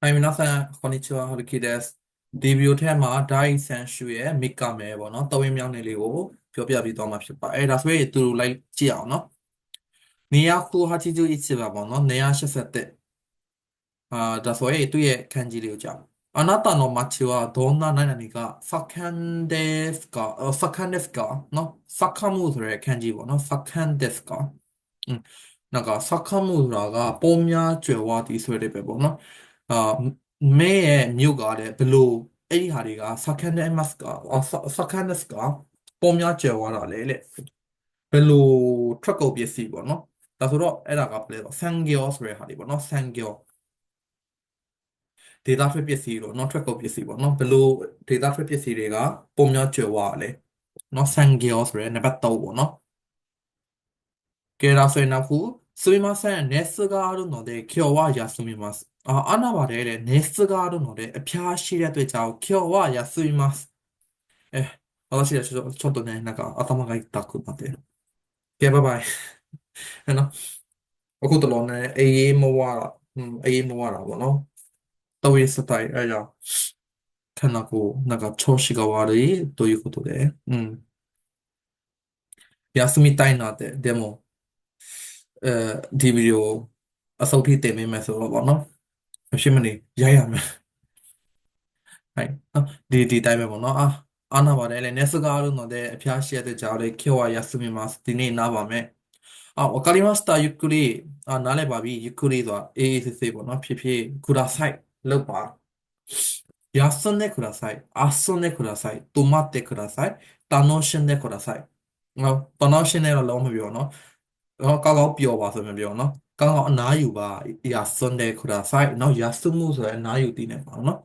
はい、皆さん、こんにちは、はるきです。ဒီဗီဒီယိုထဲမှာဓာတ်ဆန်ရှုရဲ့မိကမယ်ပေါ့နော်တော်ဝင်မြောင်းနေလေးကိုပြောပြပြီးတော့မှာဖြစ်ပါအဲဒါဆိုရင်သူတို့လိုက်ကြည့်အောင်နော်281番ပေါ့နော်281あだそういうという感じでじゃん。あなたの街はどんな何々が盛んですかあ盛んですかの盛むそれ感じはの盛んですかうん。なんか盛むらがပုံများကျွယ်ဝသည်ဆိုတဲ့ပဲပေါ့နော်။ အာမဲရဲ့မြို့ကလည်းဘလို့အဲ့ဒီဟာတွေက Sakhanamas က Sakhanas ကပုံများကျယ်ဝါတာလေလေဘလို့ truck ကုန်ပစ္စည်းပေါ့နော်ဒါဆိုတော့အဲ့ဒါကဘယ်လဲဆို Sangyo ဆိုတဲ့ဟာတွေပေါ့နော် Sangyo ဒေတာထွက်ပစ္စည်းလို့ non track ကုန်ပစ္စည်းပေါ့နော်ဘလို့ဒေတာထွက်ပစ္စည်းတွေကပုံများကျွယ်ဝလဲနော် Sangyo ဆိုရဲနံပါတ်3ပေါ့နော်ကဲဒါဆိုရင်နောက်ခု すみません、熱があるので、今日は休みます。あ、穴は例で熱があるので、ピャーシリアと言っちゃう。今日は休みます。え、私はちょ、ちょっとね、なんか頭が痛くなってる。やばい。あの、おことろね、えいもわら、うん、えいもわらもの。どういうスタイルあ、じゃてなこう、なんか調子が悪いということで、うん。休みたいなって、でも、 えー、ဒီဗီဒီယိုအစုပ်ထိတင်ပေးမယ်ဆိုတော့ဗောနော်။မရှိမနေရိုက်ရမယ်။はい。あ、ဒီဒီတိုင်းပဲဗောနော်။あ、アナはね、熱があるので、ピャーシアでじゃあ俺今日は休みます。ဒီနေ့နားပါမယ်။あ、わかりました。ゆっくり、あ、နားလည်ပါပြီ။ゆっくりဆိုတာအေးအေးဆေးဆေးပေါ့နော်။ဖြည်းဖြည်းください。လုပ်ပါ။休んでください。遊んでください。泊まってください。楽しんでください。နော်楽しんでတော့လုံးမပြောနော်။ နော်ကောင်းကောင်းပြောပါဆိုမပြောနော်။ကောင်းကောင်းအနားယူပါ休んでください။နော်休むဆိုရင်အနားယူတည်နေပါနော်။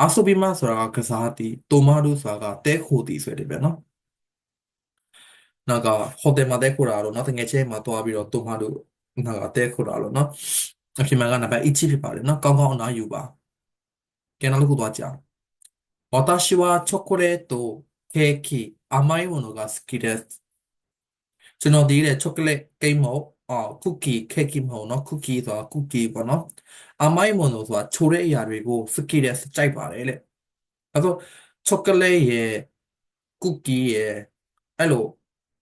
遊びますဆိုတာကကစားတည်။泊まるဆိုတာကတဲခိုတည်ဆိုတဲ့ပဲနော်။なんかဟိုတယ်မှာတဲခိုတာလို့နော်တကယ်ချင်းမှာတွားပြီးတော့泊まるなんかတဲခိုတာလို့နော်။အဖြစ်မှန်ကနံပါတ်1ဖြစ်ပါတယ်နော်။ကောင်းကောင်းအနားယူပါ။ကဲနောက်တစ်ခုသွားကြအောင်။私はチョコレート、ケーキ、甘いものが好きです。 ကျွန်တော်ဒီတဲ့ chocolate cake မဟုတ်အော် cookie cake မဟုတ်เนาะ cookie ဆိုတာ cookie ပေါ့เนาะအမိုင်းမွန်ဆိုတာချိုးတဲ့အရာတွေကိုစကိတဲ့စကြိုက်ပါတယ်လေအဲဆို chocolate ရဲ့ cookie ရဲ့အဲ့လို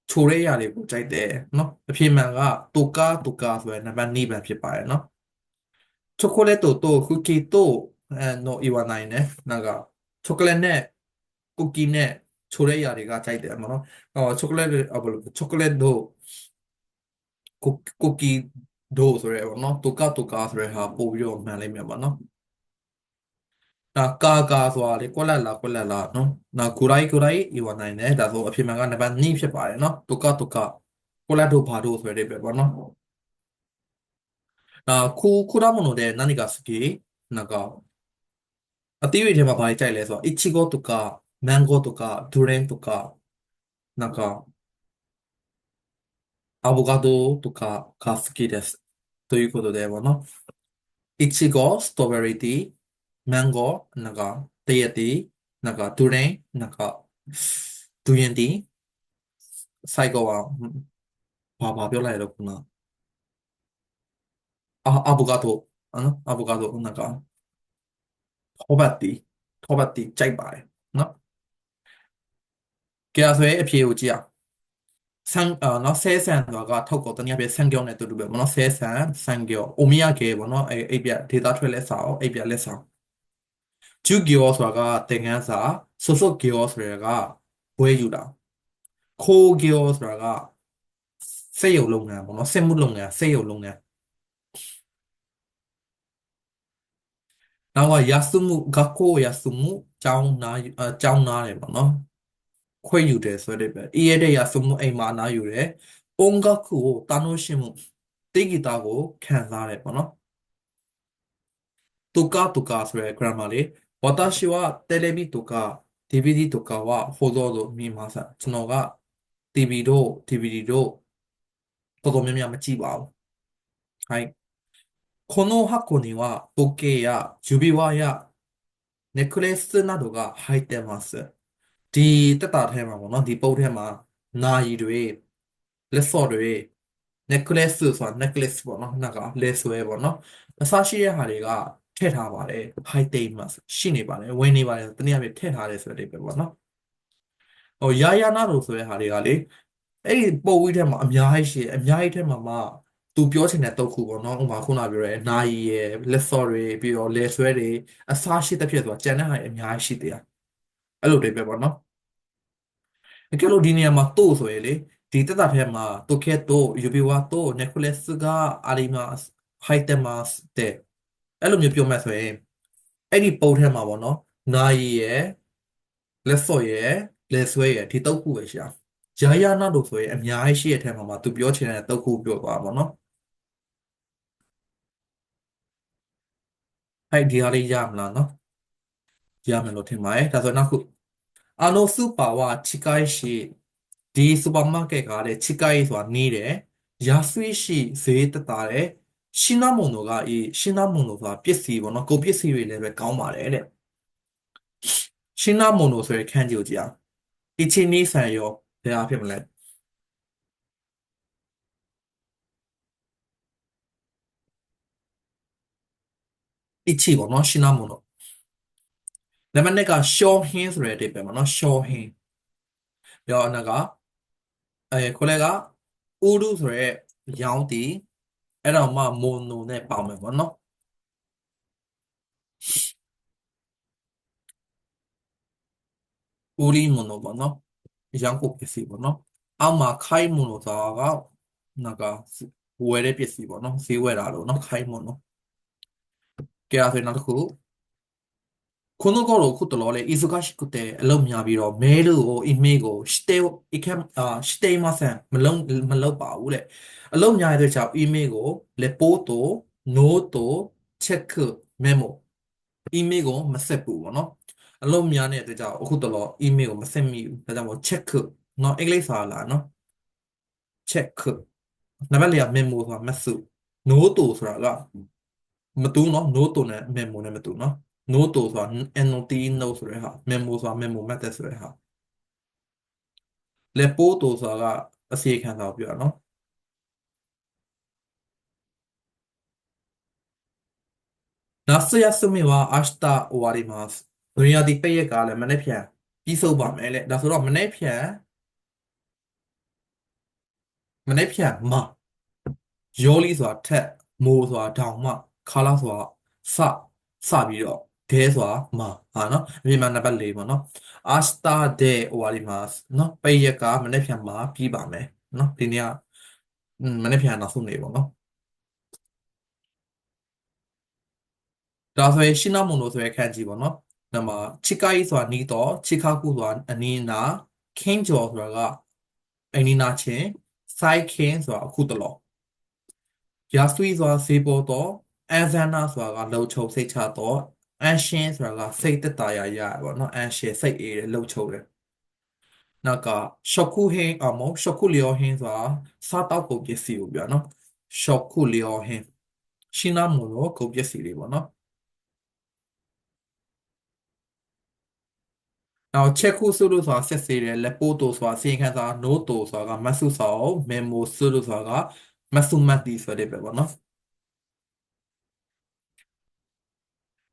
ချိုးတဲ့အရာတွေကိုကြိုက်တယ်เนาะအဖြစ်မှန်ကတိုကာတိုကာဆိုရယ်နံပါတ်၄ပဲဖြစ်ပါတယ်เนาะ chocolate တို့ cookie တို့အဲ no 言わないねなんか chocolate နဲ့ cookie နဲ့ ချိုတဲ့အရာတွေကကြိုက်တယ်မနော်ဟောချောကလက်ဘယ်လိုချောကလက်တို့ကိုကိုကီတို့ဆိုရဲပေါ့နော်တူကာတူကာဆိုရဲဟာပို့ပြီးတော့မှန်လိမ့်မယ်ပေါ့နော်ဒါကာကာဆိုတာလေကွက်လက်လာကွက်လက်လာနော်နာကိုရိုင်းကိုရိုင်းယူနိုင်တယ်ဒါဆိုအဖြစ်မှန်ကနံပါတ်2ဖြစ်ပါတယ်နော်တူကာတူကာကွက်လက်တို့ဘာတို့ဆိုရဲပဲပေါ့နော်ဒါကိုကိုရမနိုတဲ့နန်နီကာစကီနကောအတီးရီထဲမှာဘာကြီးကြိုက်လဲဆိုတော့အချီကိုတူကာ マンゴーとか、トゥレンとか、なんか、アボカドとかが好きです。ということで、あの、いちご、ストベリーティー、マンゴー、なんか、ティアティー、なんか、トゥレン、なんか、トゥエンティー。最後は、バばビョラやろくな。あ、アボカド、あの、アボカド、なんか、トバティ、トバティ、ジャイバイ。 ကြည့်ရဆိုရင်အဖြေကိုကြည့်အောင်ဆန်အာနော်ဆဲဆန်ဆိုတာကထောက်ကောတနည်းအားဖြင့်ဆန်ကြောနဲ့တူတူပဲပေါ့နော်ဆဲဆန်ဆန်ကြောအိုမီယာကေပေါ့နော်အဲ့အဲ့ပြ data ထွက်လက်စာအောင်အဲ့ပြလက်စာဂျူဂီယောဆိုတာကသင်ခန်းစာဆော့ဆော့ဂီယောဆိုတာကဘွဲယူတာခိုးဂီယောဆိုတာကစက်ရုံလုပ်ငန်းပေါ့နော်စက်မှုလုပ်ငန်းစက်ရုံလုပ်ငန်းနောက်ကယာစုမှု学校ယာစုမှုကျောင်းနာအကျောင်းနာတယ်ပေါ့နော် ခွင့်ယူတယ်ဆိုတဲ့ပဲအေးရတဲ့ယာစုမှုအိမ်မှာနာယူတယ်音楽を楽しむတေဂီတာကိုခံစားတယ်ပေါ့နော်とかとかဆိုတဲ့ grammar လေး私はテレビとか DVD とかはほとんど見ませんကျွန်တော်က TV တို့ DVD တို့တော်တော်များများမကြည့်ပါဘူးはいこの箱には時計や指輪やネックレスなどが入ってます ဒီတက်တာထဲမှာပေါ့နော်ဒီပုတ်ထဲမှာနာရီတွေလက်စော့တွေ necklace ဆိုတာ necklace ပေါ့နော်နောက်ကလဲဆွဲပေါ့နော်အစရှိတဲ့ဟာတွေကထည့်ထားပါတယ် high day mask ရှိနေပါတယ်ဝင်နေပါတယ်တနည်းအားဖြင့်ထည့်ထားတယ်ဆိုတဲ့အဓိပ္ပာယ်ပေါ့နော်ဟိုယာယာနာတို့ဆိုတဲ့ဟာတွေကလေအဲ့ဒီပုံဝီးထဲမှာအများကြီးရှိတယ်အများကြီးထဲမှာမှသူပြောချင်တဲ့တုတ်ခုပေါ့နော်ဥပမာခုနပြောတဲ့နာယီရယ်လက်စော့တွေပြီးတော့လက်ဆွဲတွေအစားရှိတဲ့ဖြစ်ဆိုတာကြံတဲ့ဟာတွေအများကြီးရှိသေးတယ်အဲ့လိုတွေပဲပေါ့နော် အကယ်လို့ဒီနေရာမှာတို့ဆိုရင်လေဒီတက်တာထဲမှာတိုကက်တိုယူဘီဝါတိုနက်ကူလက်စ်ကအာလီမာဟိုက်တမတ်တဲ့အဲ့လိုမျိုးပြောမှဆိုရင်အဲ့ဒီပုံထဲမှာပေါ့နော်နာယီရယ်လက်စော့ရယ်လက်ဆွဲရယ်ဒီတုတ်ခုပဲရှာယာယာနာတို့ဆိုရင်အများကြီးရှိတဲ့ထဲမှာမှာသူပြောချင်တဲ့တုတ်ခုပြောသွားပါတော့နော်အဲ့ဒီဟာလေးရမလားနော်ရမယ်လို့ထင်ပါတယ်ဒါဆိုနောက်ခု အလိုစုပါဝချိကိုင်းရှိဒီစူပါမားကက်ကတဲ့ချိကိုင်းဆိုတာနေတယ်ရာဆွေးရှိဈေးတက်တာတဲ့ရှင်းနာမုံတို့ကအေးရှင်းနာမုံတို့ကပစ္စည်းပေါ့နော်ကုန်ပစ္စည်းတွေလည်းပဲကောင်းပါတယ်တဲ့ရှင်းနာမုံတို့ဆိုရယ်ခန့်ကြည့်ကြည့်အောင်ဒီချင်းနေဆန်ရောဘယ်အဖြစ်မလဲဒီချီပေါ့နော်ရှင်းနာမုံတို့ နံပါတ်2ကရှောဟင်းဆိုတဲ့အဓိပ္ပာယ်ပေါ့နော်ရှောဟင်းပြောအနကအဲခေါ်လဲကဥရုဆိုရဲရောင်းတီအဲ့တော့မှမိုနိုနဲ့ပေါင်းမယ်ပေါ့နော်ဥရိမိုနိုပေါ့နော်ရောင်းဖို့ပစ္စည်းပေါ့နော်အောက်မှာခိုင်းမိုနိုဆိုတာကနကဝယ်တဲ့ပစ္စည်းပေါ့နော်ဈေးဝယ်တာလို့နော်ခိုင်းမိုနိုကဲအဲ့ဒါဆိုနောက်တစ်ခုこの頃コトロレ忙しくてロミャビロメールをイメージをしていけあしていません。မလုံးမလုံးပါဘူးလေ။အလုံးများတဲ့ကြောင့် email ကို report တို့ note တို့ check memo email ကိုမဆက်ဘူးပေါ့နော်။အလုံးများတဲ့ကြောင့်အခုတလော email ကိုမဆက်မိဘူး။ဒါကြောင့် check နော်အင်္ဂလိပ်စာလားနော်။ check နံပါတ်လေးက memo ဆိုတာမဆု note တို့ဆိုတာလားမတူနော် note တို့နဲ့ memo နဲ့မတူနော်။ note ဆိုတာ NOT note ဆိုတဲ့ဟာ memo ဆိုတာ memo method ဆိုတဲ့ဟာ report ဆိုတာကအစီခံစာကိုပြောတာနော်夏休みは明日終わります။ဒုညဒီပိတ်ရက်ကလည်းမနေ့ဖြန်ပြီးဆုံးပါမယ်လေ။ဒါဆိုတော့မနေ့ဖြန်မနေ့ဖြန်မှာယောလီဆိုတာထက်မိုးဆိုတာတောင်မှခါလာဆိုတာစစပြီးတော့ ဒဲဆိုတာမာဟာနော်မြန်မာနံပါတ်၄ပေါ့နော်အာစတာဒဲဟိုဟာဒီမှာနော်ပိတ်ရက်ကမနေ့ပြန်မှာပြီးပါမယ်နော်ဒီနေ့ကမနေ့ပြန်နောက်ဆုံးနေပေါ့နော်ဒါဆိုရင်ရှင်းနာမုံလို့ဆိုရခန့်ကြီးပေါ့နော်နံပါတ်ချီကာကြီးဆိုတာနီးတော့ချီကာကူဆိုတာအနီးနာခင်းကျော်ဆိုတာကအနီးနာချင်းဆိုင်ခင်းဆိုတာအခုတလောရာဆွေးဆိုတာဈေးပေါ်တော့အန်ဇန်နာဆိုတာကလှုပ်ချုံစိတ်ချတော့ အန်ရှင်ဆိုတာကစိတ်တက်တာရရပေါ့နော်အန်ရှင်စိတ်အေးတယ်လှုပ်ချုံတယ်နောက်ကရှော့ခုဟင်းအမောရှော့ခုလျောဟင်းဆိုတာစားတောက်ကုန်ပစ္စည်းကိုပြောနော်ရှော့ခုလျောဟင်းရှင်းနာမုံလို့ကုန်ပစ္စည်းတွေပေါ့နော်နောက်ချက်ခုစုလို့ဆိုတာဆက်စေတယ်လက်ပို့တိုဆိုတာစီရင်ခံစာနို့တိုဆိုတာကမဆုစာအုပ်မေမိုစုလို့ဆိုတာကမဆုမတ်တီဆိုတဲ့ပဲပေါ့နော်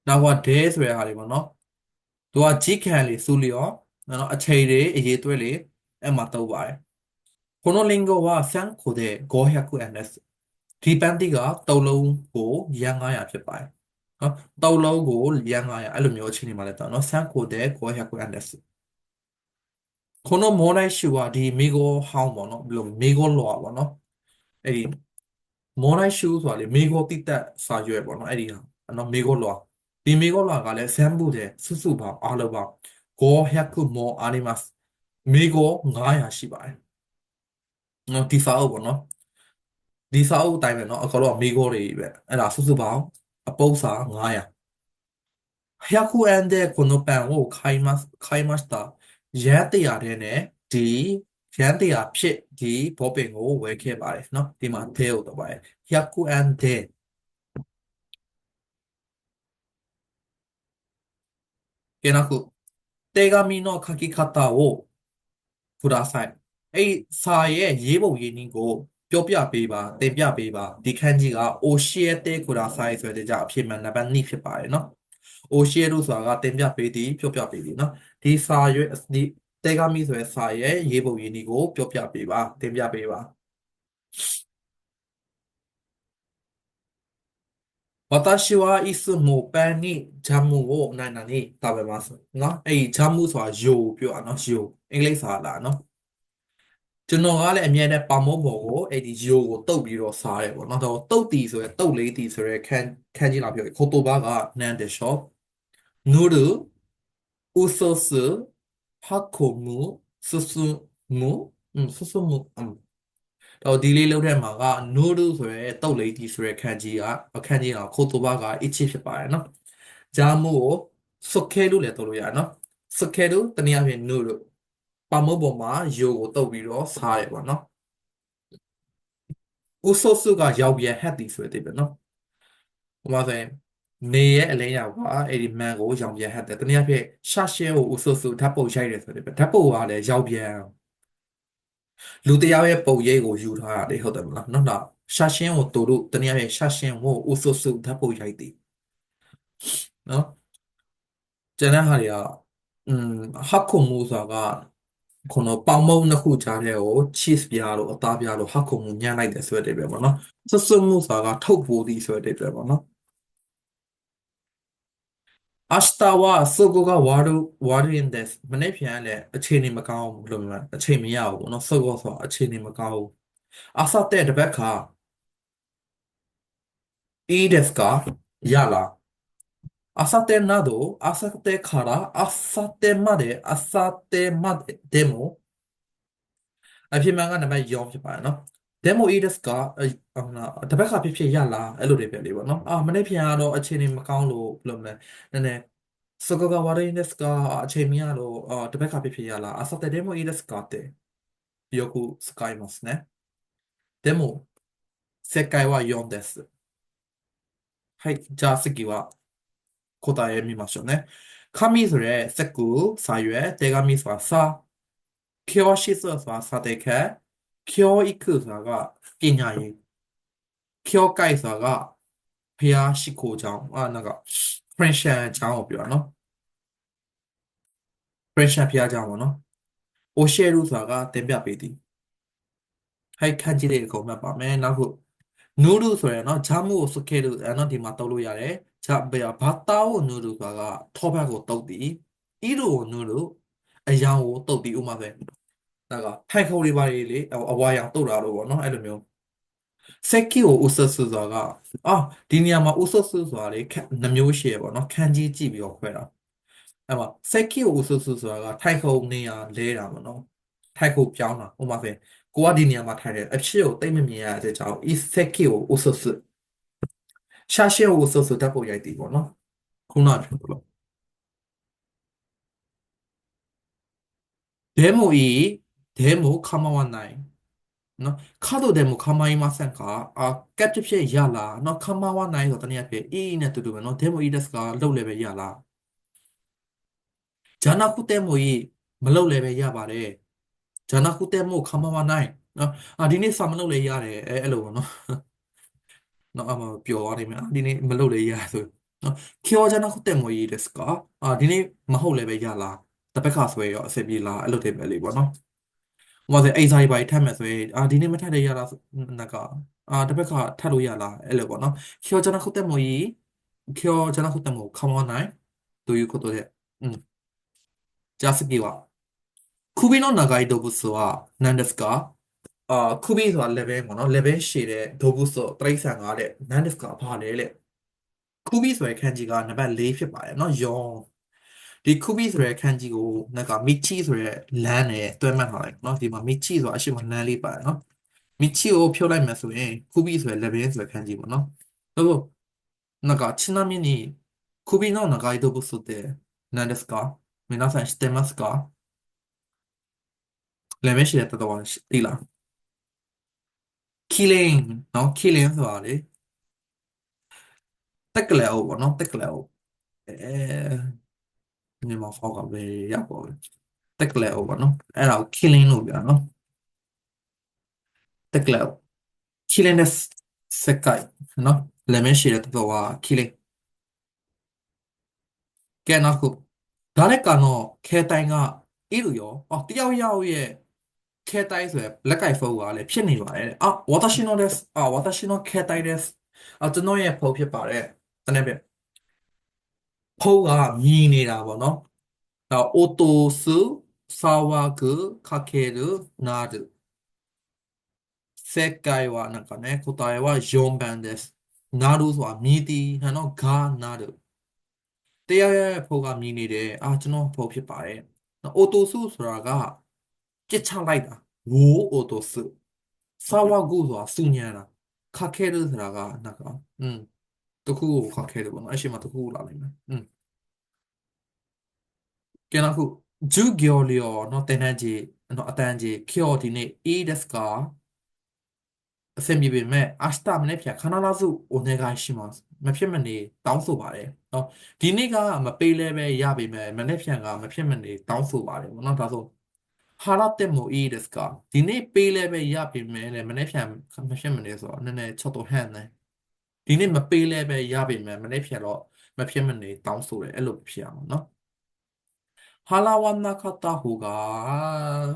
နောက်က day ဆိုတဲ့ဟာတွေပေါ့နော်သူက G ခံလေစုလျော်နော်အချိန်တွေအရေးသွဲလေအဲ့မှာသုံးပါတယ် Chronolingo ကစမ်းခိုတဲ့ Gohyaku NS ဒီပန်းတိကတုံလုံးကိုရန်900ဖြစ်ပါတယ်နော်တုံလုံးကိုရန်900အဲ့လိုမျိုးအခြေအနေမှာလဲတော့နော်စမ်းခိုတဲ့ Gohyaku NS ခုနမောနိုင်ရှူကဒီမေဂိုဟောင်းပေါ့နော်ဘယ်လိုမေဂိုလောပေါ့နော်အဲ့ဒီမောနိုင်ရှူဆိုတာလေမေဂိုတိတက်စာရွယ်ပေါ့နော်အဲ့ဒီဟာနော်မေဂိုလော ဒီမေကောလာကလည်းဇမ်ဘူးတဲ့စုစုပေါင်းအားလုံးပေါင်းဂောဟက်ကုမောအာနီမတ်မေကော900ရှိပါတယ်နော်ဒီစာအုပ်ပေါ့နော်ဒီစာအုပ်အတိုင်းပဲနော်အကောင်လုံးကမေကောတွေပဲအဲ့ဒါစုစုပေါင်းအပုပ်စာ900ဟက်ကုအန်တဲ့ကိုနိုပန်ကိုခိုင်မတ်ခိုင်မတ်တာရဲတရားတဲ့နဲ့ဒီရန်တရားဖြစ်ဒီဘောပင်ကိုဝယ်ခဲ့ပါတယ်เนาะဒီမှာသဲဟုတ်တော့ပါတယ် Yaku and there ကဲနောက်ခု手紙の書き方をくださいအဲ့စာရဲ့ရေးပုံရေးနည်းကို ပြောပြပေးပါတင်ပြပေးပါဒီခန်းကြီးက Oshete Kudasai ဆိုတဲ့ကြအဖြစ်မှန်နံပါတ်2ဖြစ်ပါတယ်နော် Oshie လို့ဆိုတာကတင်ပြပေးသည်ပြောပြပေးသည်နော်ဒီစာရွက်ဒီတေဂါမီဆိုတဲ့စာရဲ့ရေးပုံရေးနည်းကိုပြောပြပေးပါတင်ပြပေးပါ 私はいつもパンにジャムを何々食べます。နော်။အဲ့ဒီジャムဆိုတာယိုပြောတာနော်။ယိုအင်္ဂလိပ်စာလားနော်။ကျွန်တော်ကလည်းအမြဲတမ်းပါမောဘော်ကိုအဲ့ဒီယိုကိုတုတ်ပြီးတော့စားတယ်ပေါ့နော်။ဒါတော့တုတ်တီဆိုရယ်တုတ်လေးတီဆိုရယ်ခန်းခန်းကြီးလာပြောခိုတိုဘာကနန်တရှော့နူရူဥဆိုစဟာခိုမူဆဆူမူဆဆူမူ တော့ဒီလေးလုံးထဲမှာက noodle ဆိုရဲတုတ်လေးတီဆိုရဲခန်းကြီးကအခန်းကြီးကခိုတိုဘာကအစ်ချစ်ဖြစ်ပါတယ်နော်ဂျာမူကိုစုတ်ခဲလို့လည်းတုတ်လို့ရတယ်နော်စုတ်ခဲလို့တနည်းအားဖြင့် noodle ပါမုတ်ပေါ်မှာယိုကိုတုတ်ပြီးတော့စားရပေါ့နော်ဥဆိုစုကရောက်ပြန်ဟက်တီဆိုတဲ့ပဲနော်ဟိုမှာဆိုရင်နေရဲ့အလင်းရောက်ကအဲ့ဒီမန်ကိုရောင်ပြန်ဟက်တယ်တနည်းအားဖြင့်ရှာရှဲကိုဥဆိုစုဓာတ်ပုံရိုက်တယ်ဆိုတဲ့ပဲဓာတ်ပုံကလည်းရောက်ပြန် လူတယောက်ရဲ့ပုံရိပ်ကိုယူထားတာလေဟုတ်တယ်မလားနော်တော့ရှာရှင်းကိုတို့တို့တနည်းအားဖြင့်ရှာရှင်းကိုဥဆိုစုဓာတ်ပုံရိုက်တယ်နော်ကျန်တဲ့ဟာတွေကอืมဟာခုမူဆိုတာကこのပေါင်မုံနှစ်ခုကြားထဲကို cheese ပြားလို့အသားပြားလို့ဟာခုမူညှပ်လိုက်တယ်ဆိုတဲ့ပဲပေါ့နော်ဆွဆွမှုဆိုတာကထုတ်ပိုးသည်ဆိုတဲ့ပဲပေါ့နော် အစတာဝါဆိုကိုကဝါဒူဝါဒူရင်ဒက်မနေ့ပြန်လည်းအခြေအနေမကောင်းဘူးဘယ်လိုမှအခြေမရဘူးပေါ့နော်ဆိုကိုဆိုအခြေအနေမကောင်းဘူးအစတဲ့တပတ်ခါ edef ကရလာအစတဲ့နာတော့အစတဲ့ခါရာအစတဲ့မတဲ့အစတဲ့မတဲ့ demo အဖြစ်မှန်ကနံပါတ်4ဖြစ်ပါတယ်နော် demo e desk ကဟိုနာတပတ်ခါဖြစ်ဖြစ်ရလားအဲ့လိုတွေပဲလေးပေါ့နော်အာမနေ့ပြန်ကတော့အခြေအနေမကောင်းလို့ဘယ်လိုမလဲနည်းနည်းそこが悪いんですかအချိန်မရလို့အာတပတ်ခါဖြစ်ဖြစ်ရလား明後日でもいいですかってよく使いますねでも正解は4ですはいじゃあ次は答え見ましょうね紙それစက်ကူစာရွက်手紙ဆိုတာစာ教室ဆိုတာစာတဲ့ခ ကျော်ဤခုဆိုတာကပညာရေးကျော်ကိုက်ဆိုတာကဖျားရှိခိုးကြောင်းအာနောက်က Christian အကြောင်းကိုပြောတာနော် Christian ဖျားကြောင်းပေါ့နော် Osheru ဆိုတာကတင်ပြပေးသည်ဟိုက်ခန့်ကြည့်တဲ့အကုန်မှတ်ပါမယ်နောက်ခု Nuru ဆိုရယ်နော်ဂျာမူကိုစခဲလို့အဲ့နော်ဒီမှာတုပ်လို့ရတယ်ဂျာဘာတာကို Nuru ဆိုတာကထောဘတ်ကိုတုပ်သည် Iru ကို Nuru အယောင်ကိုတုပ်သည်ဥပမာဆိုရင် ဒါကထိုင်ခုံတွေပါလေအဝါရောင်တုတ်တာလို့ပေါ့နော်အဲ့လိုမျိုးစက်ကီကိုဥဆဆူဆိုတာကအာဒီနေရာမှာဥဆဆူဆိုတာလေနှမျိုးရှိရပေါ့နော်ခန်းကြီးကြည့်ပြီးတော့ခွဲတာအဲ့မှာစက်ကီကိုဥဆဆူဆိုတာကထိုင်ခုံနေရာလဲတာပေါ့နော်ထိုင်ခုံပြောင်းတာဥမာပဲကိုကဒီနေရာမှာထိုင်တယ်အဖြစ်ကိုတိတ်မမြင်ရတဲ့ကြောင့် is seki ကို usosu ရှာရှေကို usosu ဓာတ်ပုံရိုက်တည်ပေါ့နော်ခုနကပြောလို့デモいいデモ構わないနော်ခါတော့デモ構いませんかあကပ်ဖြစ်ဖြစ်ရလားနော်構わないဆိုတော့တနည်းအားဖြင့်いいနဲ့တူတူပဲနော်デモいいですかလုပ်လည်းပဲရလားじゃなくてもいいမလုပ်လည်းပဲရပါတယ်ဂျာနာခုတဲမို့ခမမနိုင်နော်အာဒီနေ့စာမလုပ်လေရတယ်အဲအဲ့လိုပေါ့နော်နော်အမပျော်သွားနေမှာဒီနေ့မလုပ်လေရဆိုနော်ခေောဂျာနာခုတဲမိုရေးですかအာဒီနေ့မဟုတ်လည်းပဲရလားတပတ်ခါဆိုရရောအဆင်ပြေလားအဲ့လိုတွေပဲလေပေါ့နော် ဟိုကအိမ်စာရေးပါထပ်မယ်ဆိုရင်အာဒီနေ့မထပ်လေရလားနကအာတပတ်ခါထပ်လို့ရလားအဲ့လိုပေါ့နော်ခေောဂျာနာခုတဲမိုရေးခေောဂျာနာခုတဲမိုခမမနိုင်ということでうんじゃあ次は首の長い動物は何ですかအာခုဘီဆိုတာ level ပေါ့နော် level ရှည်တဲ့ဒိုဘူးဆိုတရိษံကတဲ့နန်ဒစ်ကဘာလဲလေခုဘီဆိုတဲ့ခန်းကြီးကနံပါတ်4ဖြစ်ပါတယ်နော်ယော ဒီခုဘီဆိုတဲ့ခန်းကြီးကိုနက်ကမီချီဆိုတဲ့လမ်းနဲ့တွဲမှတ်ထားလိုက်နော်ဒီမှာမီချီဆိုတာအရှိမလမ်းလေးပါတယ်နော်မီချီကိုဖြုတ်လိုက်မယ်ဆိုရင်ခုဘီဆိုတဲ့ level ဆိုတဲ့ခန်းကြီးပေါ့နော်ဟုတ်なんかちなみに首の長い動物って何ですか皆さん知ってますかလည်းမရှိတဲ့တတော်သိလား killing နော် killing ဆိုတာလေတက်ကလေးဟုတ်ပေါ့နော်တက်ကလေးဟုတ်အဲ မြန်မာ fault ကဘယ်ရောက်ပါ့မလဲ thick layer ပေါ့နော်အဲ့ဒါကို killing လို့ပြောတာနော် thick layer killing တဲ့စက်ကိုက်နော် lemon ရှိတဲ့တော့က killing ကဲနောက်ခုဒါလည်းကတော့ခဲတိုင်းကအေးလို့ရောအော်တယောက်ယောက်ရဲ့ခဲတိုင်းဆိုရယ် black eye phone ကလည်းဖြစ်နေပါတယ်အော် water shino des အော် water shino ခဲတိုင်း des အော်ကျွန်တော်ရဲ့ဖုန်းဖြစ်ပါတယ်တနေ့ပဲ ဖုန်းကမြည်နေတာပေါ့နော်ဒါအိုတိုス騒ぐかけるなる正解はなんかね答えは4番ですなるဆိုတာမြည်သည်ဟန်တော့がなるတရားရဲ့ဖို့ကမြည်နေတယ်အာကျွန်တော်ဖို့ဖြစ်ပါတယ်အိုတိုစုဆိုတာကကြစ်ချလိုက်တာဝိုးအိုတိုစုစာဝဂုဆိုတာစုညံတာခါခဲလို့ဆိုတာကနောက်ကอืมတခုကိုခါခဲတယ်ပေါ့နော်အရှိမတခုလာနိုင်မယ်อืม ကဲနောက်ခုဂျူဂီယိုလီယောနော်တင်တန်းကြီးနော်အတန်းကြီးချော်ဒီနေ့ A desk ကအဆင်ပြေပေမဲ့အစတမနေ့ဖြာခဏလောက်စုအိုနေကရှိမှာမဖြစ်မနေတောင်းဆိုပါတယ်နော်ဒီနေ့ကမပေးလဲပဲရပေမဲ့မနေ့ဖြန်ကမဖြစ်မနေတောင်းဆိုပါတယ်ဘောနော်ဒါဆိုဟာလာတက်မိုအီဒက်စကဒီနေ့ပေးလဲပဲရပေမဲ့လည်းမနေ့ဖြန်မဖြစ်မနေဆိုတော့နည်းနည်းချက်တော့ဟန်တယ်ဒီနေ့မပေးလဲပဲရပေမဲ့မနေ့ဖြန်တော့မဖြစ်မနေတောင်းဆိုတယ်အဲ့လိုဖြစ်အောင်နော် 払わなかった方が、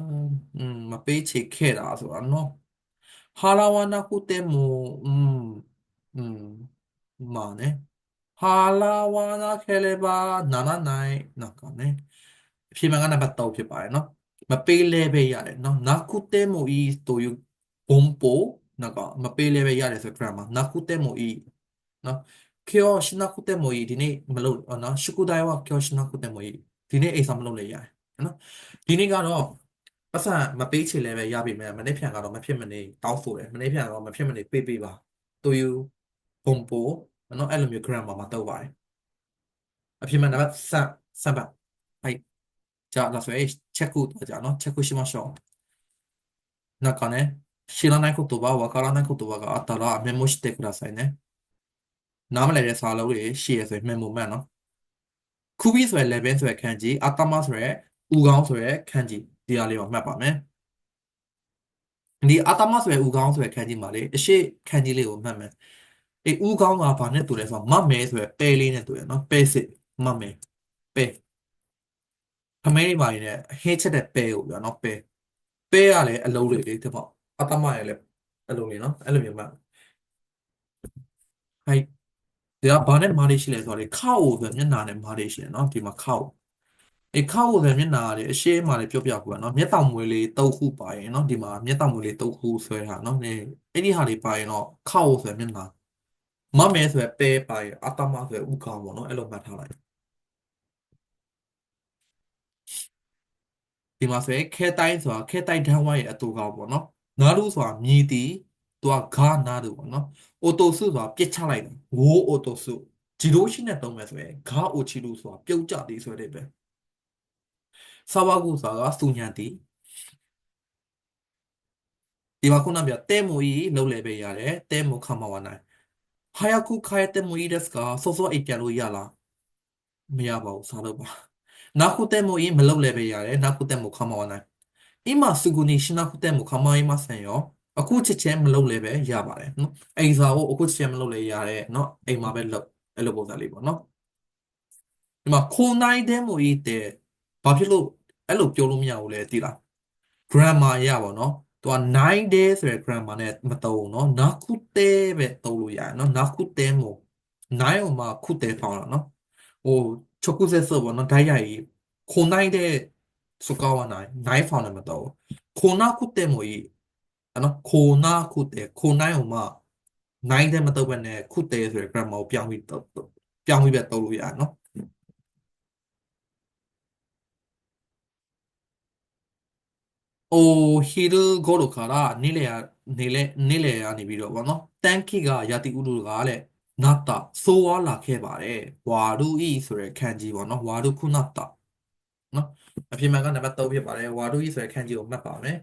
うん、まあ、ベイチェケラ、そうだの。払わなくても、うん、うん、まあね。払わなければならない、なんかね。暇がなかったわけばいな。まあ、ベイレベやれな。なくてもいいという文法なんか、まあ、ベイレベやれ、それから、まあ、なくてもいい。な。今日しなくてもいい。でね、まあ、宿題は今日しなくてもいい。 ဒီနေ့အိမ်ဆောင်မလုပ်လည်းရတယ်နော်ဒီနေ့ကတော့ပတ်စံမပေးချင်လည်းပဲရပြီမယ်မနေ့ဖြန်ကတော့မဖြစ်မနေတောင်းဆိုတယ်မနေ့ဖြန်ကတော့မဖြစ်မနေပေးပေးပါတူယူဘုံပိုနော်အဲ့လိုမျိုး grammar မှာတုတ်ပါတယ်အဖြစ်မှန်တော့စပ်စပ်ပါဟိုက်じゃあဆိုရင် check ကိုတော့じゃあနော် check ကိုしましょうなんかね知らない言葉わからない言葉があったらメモしてくださいねနားမလည်တဲ့စာလုံးတွေရှိရဆိုရင် memo မှတ်နော် ခုပြီးဆိုရယ် level ဆိုရယ်ခန်းကြီးအတမဆိုရယ်ဥကောင်းဆိုရယ်ခန်းကြီးဒီဟာလေးကိုမှတ်ပါမယ်ဒီအတမဆိုရယ်ဥကောင်းဆိုရယ်ခန်းကြီးမှာလေအရှိခန်းကြီးလေးကိုမှတ်မယ်အေးဦးကောင်းကဘာနဲ့တူလဲဆိုတော့မတ်မဲဆိုရယ်ပဲလေးနဲ့တူရယ်နော်ပဲစစ်မတ်မဲပဲခမဲလေးပါရင်လည်းဟင်းချက်တဲ့ပဲကိုပြောနော်ပဲပဲကလည်းအလုံးလေးလေးဒီပေါ့အတမရလည်းအလုံးလေးနော်အဲ့လိုမျိုးမှဟိုက် ဒီကဘာနဲ့မားလေးရှိလဲဆိုတော့လေခောက်ဆိုမျက်နှာနဲ့မားလေးရှိတယ်နော်ဒီမှာခောက်အေးခောက်ဆိုမျက်နှာကလေအရှေ့မှာလေပြောပြကူကနော်မျက်တောင်မွေးလေးတုပ်ခုပါရင်နော်ဒီမှာမျက်တောင်မွေးလေးတုပ်ခုဆွဲတာနော်နေအဲ့ဒီဟာလေးပါရင်တော့ခောက်ဆိုမျက်နှာမမဲဆိုရယ်ပဲပါရယ်အတမဆိုရယ်ဥကောင်းပေါ့နော်အဲ့လိုမှတ်ထားလိုက်ဒီမှာဆိုရယ်ခဲတိုင်းဆိုတာခဲတိုင်းတန်းဝါရဲ့အတူကောင်းပေါ့နော်နာလူဆိုတာမြည်တီ သူကဂါနာလူပေါ့နော်အိုတိုစုဆိုတာပြစ်ချလိုက်တယ်ဝိုးအိုတိုစုဂျီရိုရှိနဲ့တုံးမယ်ဆိုရယ်ဂါအိုချီလူဆိုတာပြုတ်ကြသည်ဆိုတဲ့ပဲဆာဝါကူဆိုတာကစူညံတီဒီမှာခုနကပြတဲမူကြီးလုံးလေပဲရတယ်တဲမူခမဝနိုင်早く帰ってもいいですかそうそうအိပ်ပြန်လို့ရလားမရပါဘူးစားလို့ပါနောက်ခုတက်မို့မလုပ်လည်းပဲရတယ်နောက်ခုတက်မို့構わない今すぐにしなくても構いませんよ အခုချက်ချင်းမလုပ်လည်းပဲရပါတယ်နော်အိမ်စာကိုအခုချက်ချင်းမလုပ်လည်းရတယ်နော်အိမ်မှာပဲလုပ်အဲ့လိုပုံစံလေးပေါ့နော်ဒီမှာခုနိုင်တဲ့မို့ဤတဲ့ဘာဖြစ်လို့အဲ့လိုပြောလို့မရဘူးလဲသိလား grammar ရပါတော့သူက9 day ဆိုရယ် grammar နဲ့မသုံးဘူးเนาะနာခုတဲပဲသုံးလို့ရတယ်เนาะနာခုတဲမို့9ဟိုမှာခုတဲဖောင်းတာเนาะဟိုချခုဆက်ဆောပေါ့เนาะဓာတ်ရိုက်ကြီးခု9တဲ့စကောဝ9 9ဖောင်းလည်းမသုံးဘူးခုနာခုတဲမို့ အဲ့နော်ခိုနာခုတဲခိုနိုင်အောင်မှနိုင်တဲ့မတော့ဘဲနဲ့ခုတဲဆိုရယ် grammar ကိုပြောင်းပြီးတော့ပြောင်းပြီးပဲတော့လို့ရနော်အိုဟီရူဂိုလိုခါရာနေလေနေလေနေလေရနေပြီးတော့ဗောနော်တန်ခိကယာတိဥလူကလည်းနာတာဆိုဝါလာခဲ့ပါတယ်ဝါရူဤဆိုရယ်ခန်းကြီးဗောနော်ဝါရူခုနာတာနော်အပြင်မှာကနံပါတ်3ဖြစ်ပါတယ်ဝါရူဤဆိုရယ်ခန်းကြီးကိုမှတ်ပါမယ်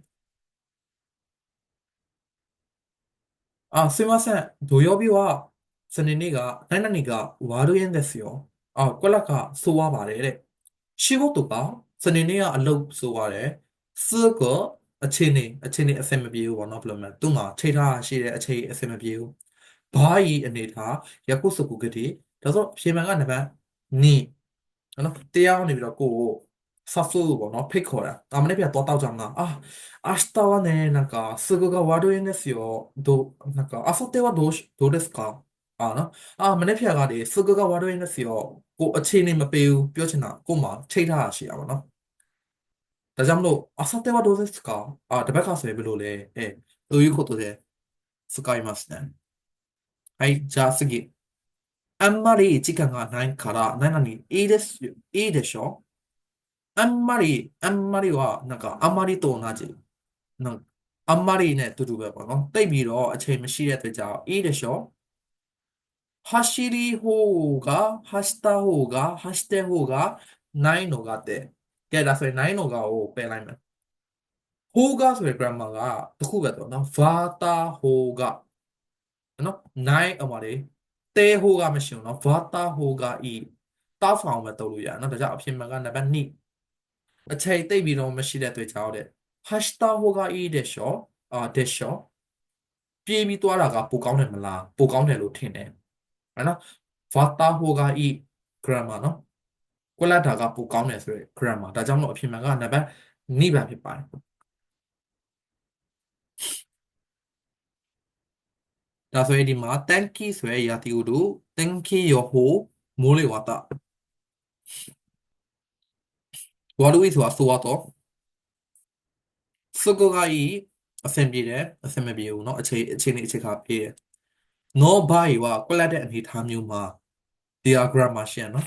아, 스마센 노여비와 스네니가 나나니가 와르엔데스 요. 아, 꼴라카 소와 바레 레. 시고토가 스네니야 알롭 소와 레. 스거 အခြေအနေအခြေအနေအဆင်မပြေဘူးပေါ့နော်ဘယ်လိုမလဲသူ့မှာချိန်ထားရှိတဲ့အခြေအဆင်မပြေဘူးဘာကြီးအနေထားယခုစကူကတိဒါဆိုဖြေမှန်ကနံပါတ်2နော်တရားနေပြီးတော့ကိုကို 誘うをのピコラ。アメネピアとたウちゃんが。あ、明日はね、なんか、すぐが悪いんですよ。どう、なんか、あさってはどうし、どうですか？あな。あ、ムネピアがで、すぐが悪いんですよ。ごう、チーにまペウ、ピョチナ、な、ごま、チェイダーシやわな。だじゃあろ、あさってはどうですか？あ、でばかせべろれ。え、ということで、使いますね。はい、じゃあ次。あんまり時間がないから、なに、いいですよ、いいでしょ？あんまり、あんまりは、なんか、あんまりと同じ。なんあんまりね、とるべばの。で、見ろ、あちむしれてじゃいいでしょ走り方が、走った方が、走って方が、ないのがって。けだ、それないのがをペライメン。方が、それグラマーが、どこがとな、バータ方が。の、ない、あまり。て方がむしろの、バータ方がいい。たファンをめとるやな。だじゃあ、ピンマがなばに。 အချိန်တိတ်ပြီးတော့မရှိတဲ့အတွက်ကြောင့်တဲ့ဟက်ရှ်တာဟိုကဤတဲ့ရှောအာတဲ့ရှောပြေးပြီးသွားတာကပိုကောင်းတယ်မလားပိုကောင်းတယ်လို့ထင်တယ်ဟုတ်နော်ဗာတာဟိုကဤ grammar နော်ကွက်လက်တာကပိုကောင်းတယ်ဆိုရယ် grammar ဒါကြောင့်မို့အဖြစ်မှန်ကနံပါတ်2ပဲဖြစ်ပါတယ်ဒါဆိုရင်ဒီမှာ thank you ဆိုရယ်ရာသီဥတု thank you ရဟိုမိုးလေဝသ ဝါလူဝိဆိုတာဆိုတော့စကောကအီအဆင်ပြေတယ်အဆင်မပြေဘူးเนาะအခြေအခြေအနေအခြေခါပြေးတယ် no by ကကွလက်တဲ့အနေထားမျိုးမှာ diagram မှာရှင်းเนาะ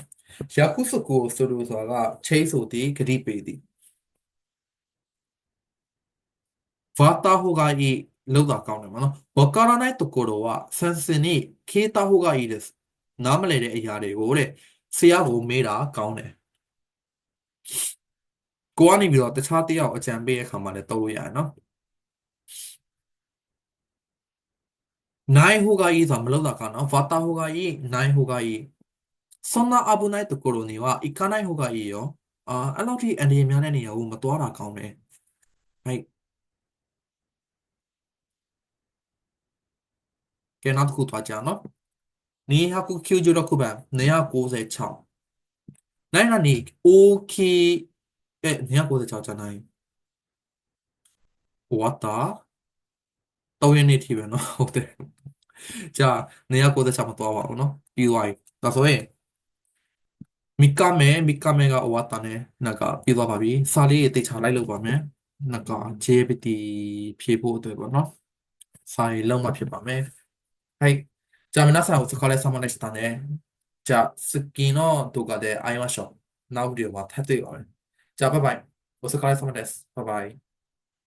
ရာခုစကိုဆိုလိုဆိုတာကချိဆိုသည်ဂတိပေသည်ဖာတာဟိုကဤလောက်တာကောင်းတယ်မနော်ဝကာရနိုင်တကိုတော့ကဆန်စင်နေခေတာဟိုကဤတဲ့နားမလဲတဲ့အရာတွေကိုတဲ့ဆရာကိုမေးတာကောင်းတယ် ကိုကနေပြီးတော့တခြားတယောက်အကြံပေးတဲ့အခါမှာလည်းသုံးလို့ရတယ်နော်နိုင်ဟိုကいいဆိုတာမလုပ်တာကနော်ဗာတာဟိုကいいနိုင်ဟိုကいいそんな危ないところには行かない方がいいよအာအဲ့လောက်ထိအန္တရာယ်များတဲ့နေရာကိုမသွားတာကောင်းတယ်はいကဲနောက်တစ်ခုသွားကြအောင်နော်296番296何々大きい え296じゃない終わった3ရက်နေ့ထိပဲเนาะဟုတ်တယ်じゃあ296မသွားပါဘူးเนาะပြီးသွားပြီဒါဆိုရင်3日目3日目が終わったねなんかပြီးသွားပါပြီစာလေးတေချာလိုက်လို့ပါမယ်なんか GPT ဖြည့်ဖို့အတွက်ပေါ့เนาะစာရေးလုံးမှဖြစ်ပါမယ်はいじゃあ皆さんお疲れ様でしたねじゃあ次の動画で会いましょう。ナウリオは立てよ。 じゃあ、バイバイ。お疲れ様です。バイバイ。